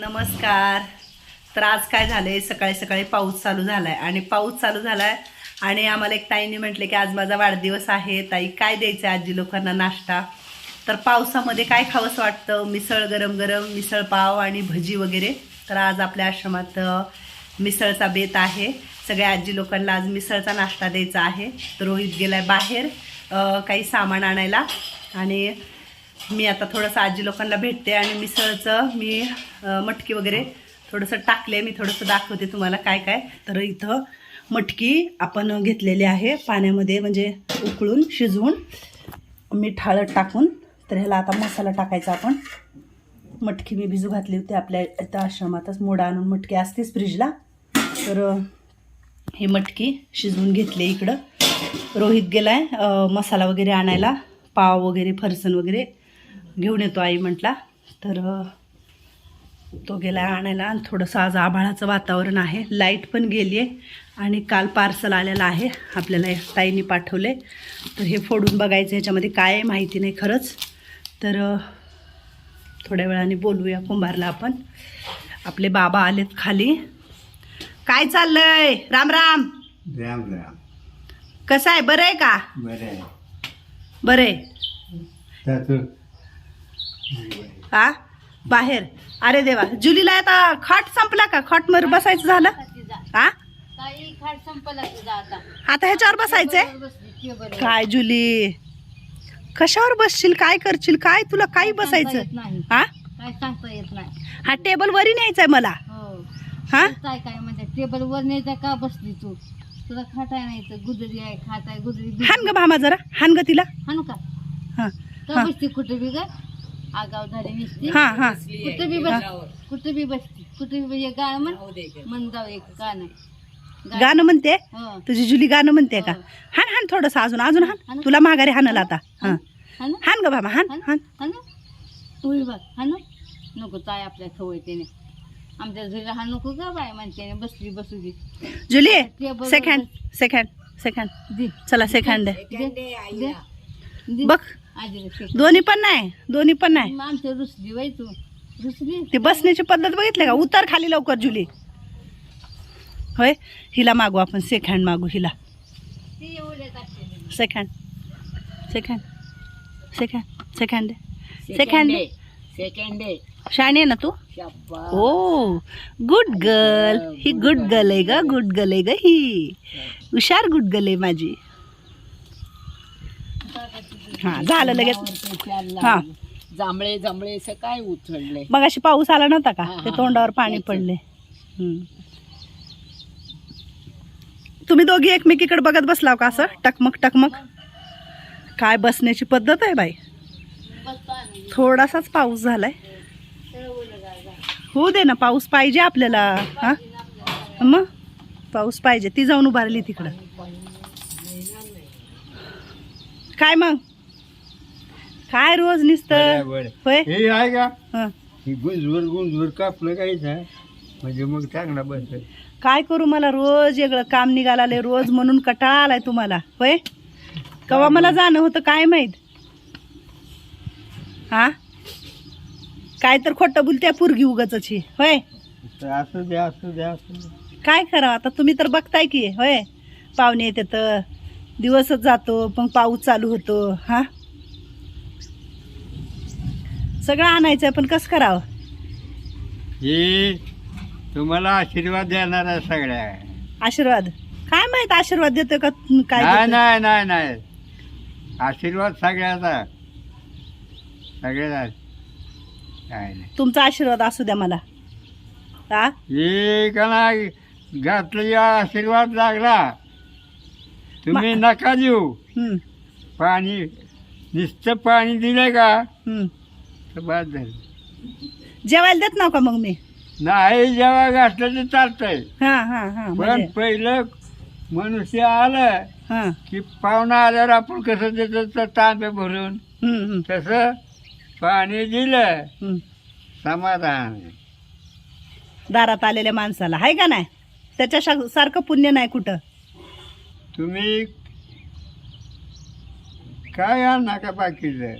नमस्कार. तर आज काय झालं आहे सकाळी सकाळी पाऊस चालू झाला आहे आणि पाऊस चालू झाला आहे आणि आम्हाला एक ताईने म्हटले की आज माझा वाढदिवस आहे. ताई काय द्यायचं आहे आजी लोकांना नाश्ता? तर पावसामध्ये काय खावंसं वाटतं? मिसळ गरम गरम मिसळ पाव आणि भजी वगैरे? तर आज आपल्या आश्रमात मिसळचा बेत आहे. सगळ्या आजी लोकांना आज मिसळचा नाश्ता द्यायचा आहे. तर रोहित गेलाय बाहेर काही सामान आणायला आणि मी आता थोडंसं आजी लोकांना भेटते आणि मिसळचं मी मटकी वगैरे थोडंसं टाकले. मी थोडंसं दाखवते तुम्हाला काय काय. तर इथं मटकी आपण घेतलेली आहे पाण्यामध्ये म्हणजे उकळून शिजवून. मीठ हळद टाकून तर ह्याला आता मसाला टाकायचा आपण. मटकी मी भिजू घातली होती आपल्या इथं आश्रमातच. मोडा आणून मटकी असतेच फ्रीजला तर हे ही मटकी शिजवून घेतली इकडं. रोहित गेलाय मसाला वगैरे आणायला. पाव वगैरे फरसन वगैरे. घेऊन येतो आई म्हटला. तर तो गेला आणायला आणि थोडंसं आज आभाळाचं वातावरण आहे. लाइट पण गेली आहे आणि काल पार्सल आलेलं आहे. आपल्याला ताईंनी पाठवले तर हे फोडून बघायचं ह्याच्यामध्ये काय आहे माहिती नाही खरंच. तर थोड्या वेळाने बोलूया कुंभारला आपण. आपले बाबा आलेत खाली. काय चाललंय? राम राम. राम राम. कसं आहे बरं आहे का? बरं आहे. बरं आहे. हा? बाहेर. अरे देवा. जुलीला आता खट संपला का? खट मर बसायचं झालं? हा? आता. ह्याच्यावर बसायचंय? टेबल काय जुली? कशावर बसशील? काय करशील? काय तुला काही बसायचं? हा? काय सांगता येत नाही. हा टेबल वरी न्यायचंय मला. हो. हा? काय काय म्हणजे टेबल वर नाही का बसली तू? तुला खाटाय नाही तर गुजरी आहे खात आहे गुजरी हान ग भामा जरा. हान ग तिला. हाणू का? हा. बसती कुठे बी आगाव झाली नुसती. हा हा. कुठे बी बस कुठे बी बसती. कुठे बी एक गाणं म्हण म्हण जाऊ एक गाणं. गा- गाणं म्हणते? हो. तुझी जुली गाणं म्हणते का? हो. हान हान थोडस अजून अजून हान. हान. तुला माघारी हाणल आता. हा. हाणू हान ग भामा हान हान. हाणू होय बघ हाणू नको ताय आपल्या खवयतेने आमच्या घरी हा नको का बाय म्हणते. बसली बसू दे. जुली सेकंड सेकंड सेकंड दे. चला सेकंड बघ. आजीला. दोन्ही पण नाही दोन्ही पण नाही. आमच्या रुसली तू. रुसली? ती बसण्याची पद्धत बघितली का? उतर खाली लवकर जुली होय? हिला मागू आपण सेकंड मागू हिला. Second second second second second second शाणी ना तू? ओ गुड गर्ल ही गुड गर्ल आहे ग गुड गर्ल आहे ग ही. हुशार गुड गर्ल आहे माझी. हा झालं लगेच. हा. जांभळे जांभळे असं काय उचलले? मग अशी पाऊस आला नव्हता का? ते. तोंडावर पाणी. पडले. तुम्ही दोघी एकमेकीकडे बघत बसलाव का असं? टकमक टकमक. काय बसण्याची पद्धत आहे बाई? थोडासाच पाऊस झालाय. होऊ दे ना पाऊस पाहिजे आपल्याला. हा? मग? पाऊस पाहिजे. ती जाऊन उभारली तिकडं. काय मग? काय रोज निसत. होय? हे आहे का? हं. ही गुंजवर गुंजवर कापलं काहीच म्हणजे मग चांगला बसेल काय करू मला? रोज वेगळं काम निघालं रोज म्हणून कटाळा आलाय तुम्हाला. होय? कवा मला जाणं होतं काय माहीत? हा? काय तर खोटं बोलत्या पुरगी उगाच होय? असू द्या असू द्या असू द्या काय करावं? आता तुम्ही तर बघताय की होय? पाहुणे येते तर दिवसच जातो मग पाऊस चालू होतो. हा? सगळं आणायचंय पण कसं करावं? हे तुम्हाला आशीर्वाद देणार आहे सगळ्या. आशीर्वाद? काय माहीत आशीर्वाद देतोय का काय नाही देतोय? नाही नाही नाही. आशीर्वाद सगळ्याचा सगळ्याचा काय नाही. तुमचा आशीर्वाद असू द्या मला. हा? हे का नाही घातलं आशीर्वाद लागला. तुम्ही नका देऊ. हम्म, पाणी नुसतं पाणी दिलं का? हम्म. तर बाद झालं. जेवायला देत नाव का मग मी? नाही जेव्हा घातलं तर चालतंय. हा हा हा पण म्हणजे? पहिलं मनुष्य आलं हा. की पाहुणा आल्यावर आपण कसं देतो? तर तांबे भरून हम्म, हम्म, तसं पाणी दिलं हम्म. समाधान. दारात आलेल्या माणसाला. आहे का नाही? त्याच्या शा- सारखं पुण्य नाही कुठं. तुम्ही काय आणा का बाकीचं.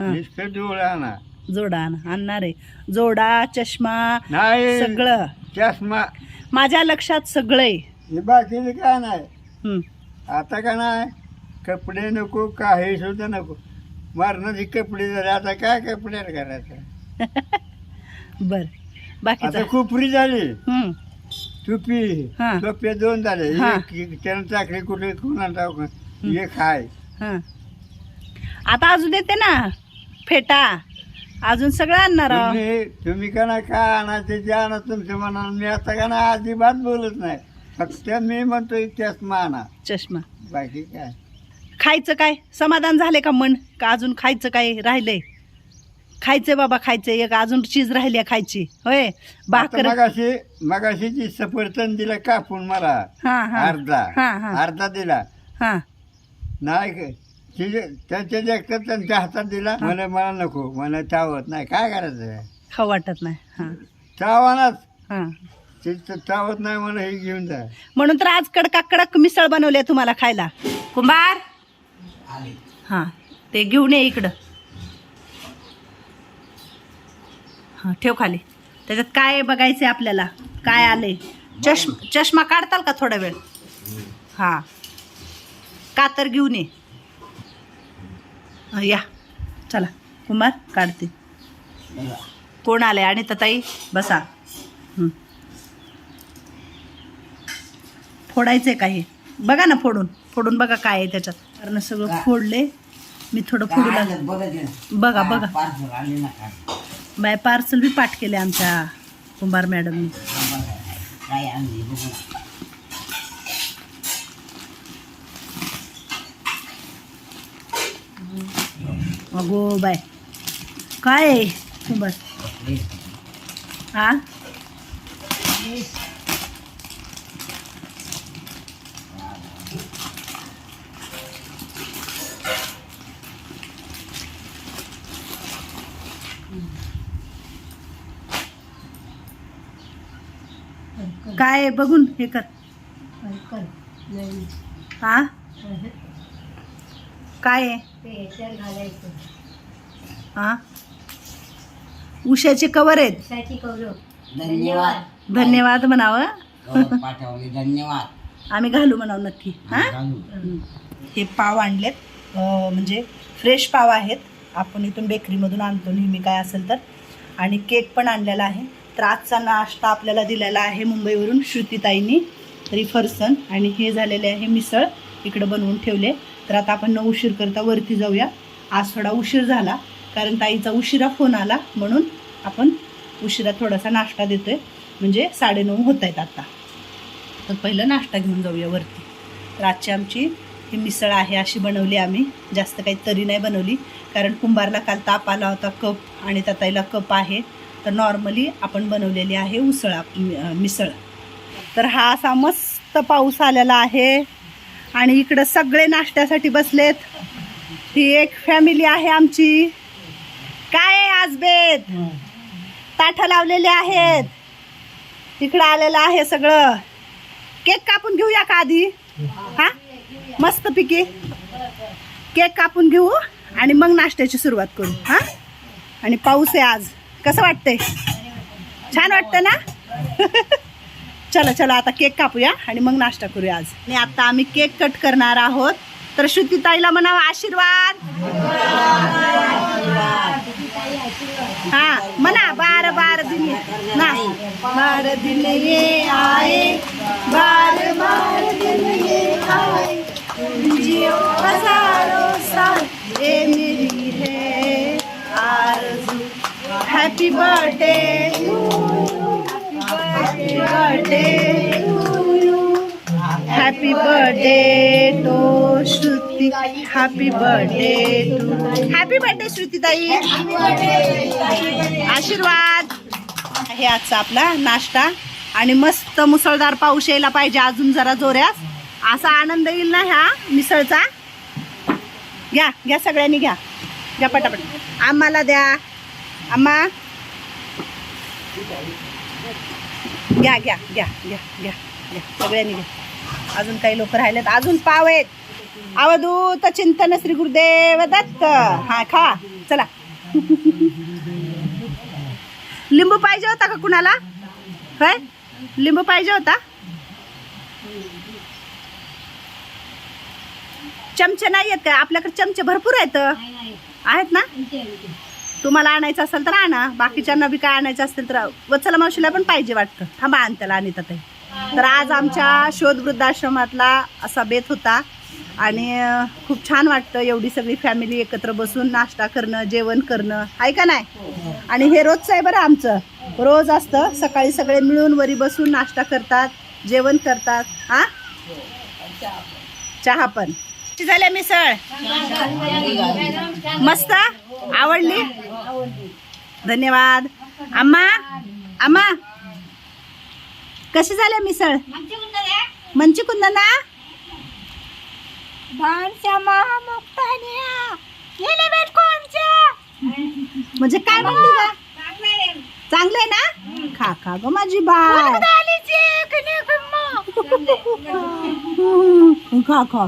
नुसतं डोळं आणा. जोडा आणा आणणार आहे. जोडा चष्मा नाही. सगळं. चष्मा. माझ्या लक्षात सगळं आहे हे बाकीचं काय नाही. हं. आता का नाही? कपडे नको काही सुद्धा नको. मरणाचे कपडे झाले आता काय कपडे करायचं? बर. बाकीचं आता खुपरी झाली. हं. टुपी. हा. टोप्या दोन झाले. हा. एक त्यानं टाकली कुठे कोणाला एक हाय. हं. आता अजून येते ना? फेटा. अजून सगळं आणणार आहो. तुम्ही तुम्ही का ना काय आणा ते आणा तुमच्या मनानं मी आता का ना अजिबात बोलत नाही. फक्त मी म्हणतोय चष्मा आणा चष्मा. बाकी काय? खायचं काय? समाधान झाले का मन? का अजून खायचं काय राहिलंय? खायचंय बाबा खायचंय. एक अजून चीज राहिली आहे खायची. होय? आता भाकर मगाशी मगाशी ती सफरचंद दिला कापून मला. हा हा. अर्धा. हा हा. अर्धा दिला. हा. नाही त्याच्या देखत त्यांच्या हातात दिला मला मला नको मला चावत नाही. काय करायचं खाऊ वाटत नाही. हा. चावानाच हा. चावत नाही मला हे घेऊन जा. म्हणून तर आज कडका कडक मिसळ बनवली आहे तुम्हाला खायला. कुंभार. हा. ते घेऊन ये इकडं. हा ठेव खाली. त्याच्यात काय आहे बघायचंय आपल्याला? काय आलंय? चष्मा चष्मा काढताल का थोडा वेळ? हा. कातर घेऊन ये. या. चला. कुमार काढते. कोण आले आणि ताई बसा. हं. फोडायचंय का हे? बघा ना फोडून. फोडून बघा काय आहे त्याच्यात. कारण सगळं फोडले. मी थोडं फोडू लागले. बघा बघा बाय पार्सल बी पाठ केले आमच्या कुंभार मॅडमनी. अगो बाय. काय? कुंभार हा? काय बघून हे कर. हा? काय आहे? हा? उशाचे कवर आहेत? धन्यवाद. धन्यवाद म्हणावं. हो, पाठवले. धन्यवाद. आम्ही घालू म्हणावं नक्की हा. हे? पाव आणलेत. अं, म्हणजे फ्रेश पाव आहेत. आपण इथून बेकरीमधून आणतो नेहमी काय असेल तर. आणि केक पण आणलेला आहे. तर आजचा नाश्ता आपल्याला दिलेला आहे मुंबईवरून श्रुतीताईंनी तरी फरसन आणि हे झालेले आहे मिसळ. इकडं बनवून ठेवले. तर आता आपण न उशीर करता वरती जाऊया. आज थोडा उशीर झाला कारण ताईचा उशिरा फोन आला म्हणून आपण उशिरा थोडासा नाश्ता देतोय. म्हणजे साडेनऊ होत आहेत आता. तर पहिलं नाश्ता घेऊन जाऊया वरती. तर आजची आमची ही मिसळ आहे अशी बनवली आम्ही. जास्त काही तरी नाही बनवली कारण कुंभारला काल ताप आला होता कप आणि ताईला कप आहे. तर नॉर्मली आपण बनवलेली आहे उसळ मिसळ. तर हा असा मस्त पाऊस आलेला आहे. आणि इकडं सगळे नाश्त्यासाठी बसलेत. ही एक फॅमिली आहे आमची. काय आहे आज बेत? ताठा लावलेले आहेत. इकडं आलेलं आहे सगळं. केक कापून घेऊया का आधी? हा? मस्त पिकी. केक कापून घेऊ आणि मग नाश्त्याची सुरुवात करू. हा? आणि पाऊस आहे आज. कसं वाटतंय? छान वाटतं ना? चला चला आता केक कापूया आणि मग नाश्ता करूया आज. आणि आता आम्ही केक कट करणार आहोत. तर श्रुतीताईला म्हणावा आशीर्वाद. हा म्हणा बार बार दिने. ना. बार दिने ये आए बार बार दिने ये आए. जियो हजारों साल ये मेरी है आरज़ू. Happy birthday happy birthday happy birthday to Shruti happy birthday to happy birthday श्रुतीताई आशीर्वाद हे आजचा आपला नाश्ता. आणि मस्त मुसळधार पाऊस यायला पाहिजे अजून जरा जोऱ्यात असा आनंद येईल ना ह्या मिसळचा? घ्या घ्या सगळ्यांनी घ्या. घ्या पटापट. आम्हाला द्या. आम्हा घ्या घ्या घ्या घ्या घ्या घ्या. सगळ्यांनी घ्या. अजून काही लोक राहिलेत. अजून पाव आहेत. अवधूत चिंतन श्री गुरुदेव दत्त. हा खा. चला. लिंबू पाहिजे होता का कुणाला? होय? लिंबू पाहिजे होता? चमचे नाही आहेत का? आपल्याकडे चमचे भरपूर आहेत. आहेत ना? तुम्हाला आणायचं असेल तर आणा. बाकीच्यांना बी काय आणायचं असेल तर वत्सला मावशीला पण पाहिजे वाटतं. थांबा आण त्याला आणि ताई तर आज आमच्या शोध वृद्धाश्रमातला असा बेत होता आणि खूप छान वाटतं एवढी सगळी फॅमिली एकत्र बसून नाश्ता करणं जेवण करणं. आहे का नाही? आणि हे रोजचं आहे बरं आमचं. रोज असतं. सकाळी सगळे मिळून वरी बसून नाश्ता करतात जेवण करतात. हां? चहा पण. कशी झाल्या मिसळ. मस्त? आवडली? धन्यवाद. आम्हा आम्हा कशी झाल्या मिसळ? मंची कुंदना म्हणजे काय म्हणली का चांगलं आहे ना? खा खा ग माझी बाय. खा खा.